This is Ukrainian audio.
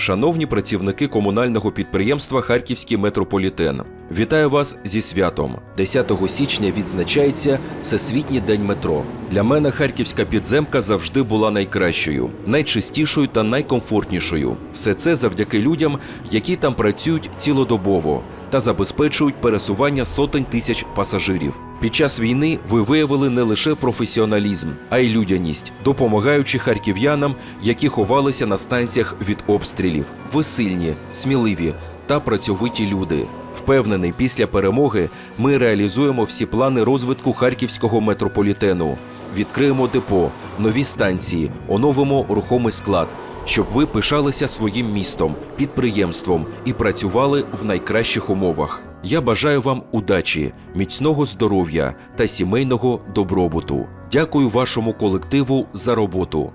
Шановні працівники комунального підприємства Харківський метрополітен, вітаю вас зі святом. 10 січня відзначається Всесвітній день метро. Для мене харківська підземка завжди була найкращою, найчистішою та найкомфортнішою. Все це завдяки людям, які там працюють цілодобово та забезпечують пересування сотень тисяч пасажирів. Під час війни ви виявили не лише професіоналізм, а й людяність, допомагаючи харків'янам, які ховалися на станціях від обстрілів. Ви сильні, сміливі та працьовиті люди. Впевнений, після перемоги ми реалізуємо всі плани розвитку харківського метрополітену. Відкриємо депо, нові станції, оновимо рухомий склад, щоб ви пишалися своїм містом, підприємством і працювали в найкращих умовах. Я бажаю вам удачі, міцного здоров'я та сімейного добробуту. Дякую вашому колективу за роботу.